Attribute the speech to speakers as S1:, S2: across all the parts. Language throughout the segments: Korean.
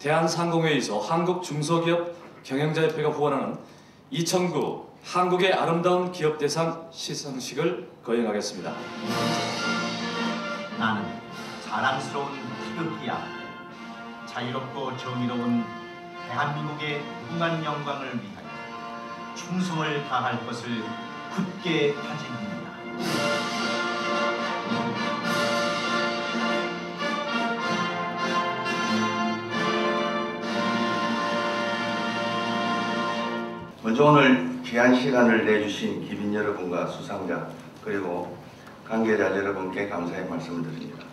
S1: 대한상공회의소 한국중소기업 경영자협회가 후원하는 2009 한국의 아름다운 기업 대상 시상식을 거행하겠습니다.
S2: 나는 자랑스러운 태극기야 자유롭고 정의로운 대한민국의 무궁한 영광을 위하여 충성을 다할 것을 굳게 다짐합니다.
S3: 먼저 오늘 귀한 시간을 내주신 기빈 여러분과 수상자 그리고 관계자 여러분께 감사의 말씀을 드립니다.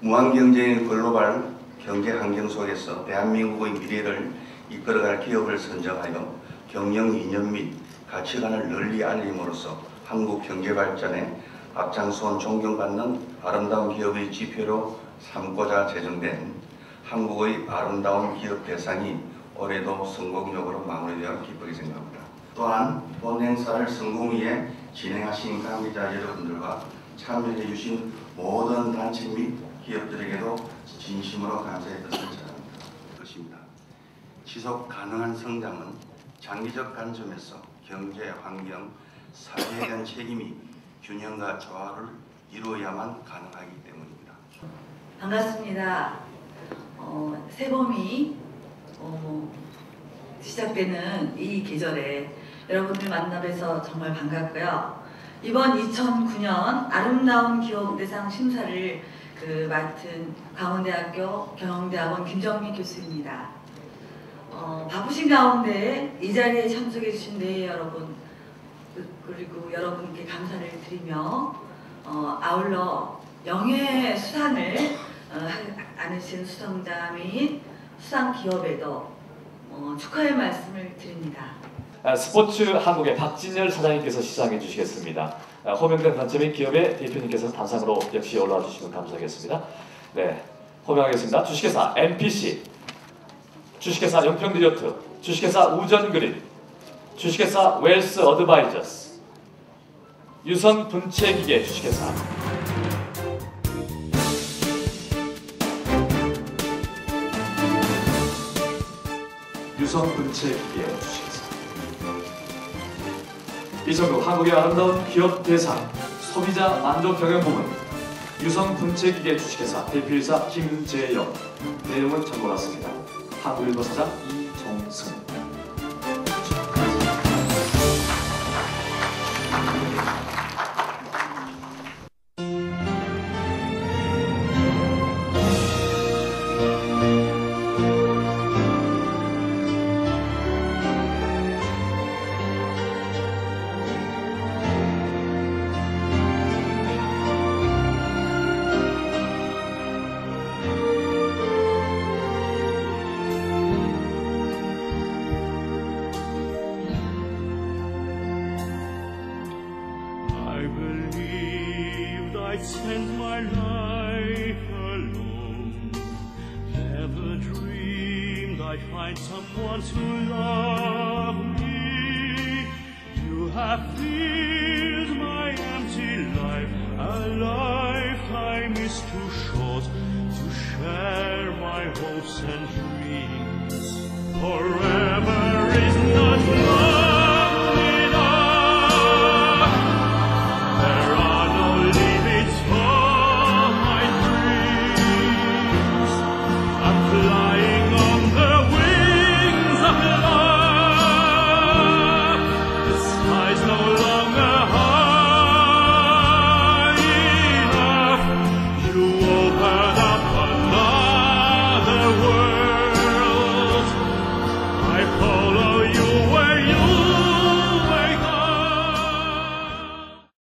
S3: 무한경제인 글로벌 경제 환경 속에서 대한민국의 미래를 이끌어갈 기업을 선정하여 경영 이념 및 가치관을 널리 알림으로써 한국 경제 발전에 앞장선 존경받는 아름다운 기업의 지표로 삼고자 제정된 한국의 아름다운 기업 대상이 올해도 성공적으로 마무리되어 기쁘게 생각합니다. 또한 본 행사를 성공 위해 진행하신 관계자 여러분들과 참여해 주신 모든 단체 및 기업들에게도 진심으로 감사의 뜻을 전합니다. 지속 가능한 성장은 장기적 관점에서 경제, 환경, 사회에 대한 책임이 균형과 조화를 이루어야만 가능하기 때문입니다.
S4: 반갑습니다. 어, 새봄이 어, 시작되는 이 계절에 여러분들 만나뵈서 정말 반갑고요. 이번 2009년 아름다운 기업 대상 심사를 그 맡은 강원대학교 경영대학원 김정미 교수입니다. 어, 바쁘신 가운데 이 자리에 참석해 주신 네 여러분 그- 그리고 여러분께 감사를 드리며 어, 아울러 영예 수상을 어, 하- 안으신 수상자 및 수상 기업에도 어, 축하의 말씀을 드립니다.
S1: 아, 스포츠 한국의 박진열 사장님께서 시상해 주시겠습니다. 아, 호명된 단체 및 기업의 대표님께서 단상으로 역시 올라와 주시면 감사하겠습니다. 네, 호명하겠습니다. 주식회사 NPC, 주식회사 영평리조트, 주식회사 우전그린, 주식회사 웰스 어드바이저스, 유선 분체기계 주식회사, 유선 분체기계 주식회사. 이천국 한국의 아름다운 기업 대상 소비자 만족 경영 부문 유성 분체기계 주식회사 대표이사 김재영 내용은 참고받습니다. 한국일보 사장 이종승
S5: I'd spend my life alone. Never dreamed I'd find someone to love me. You have filled my empty life. A life is too short to share my hopes and dreams. Forever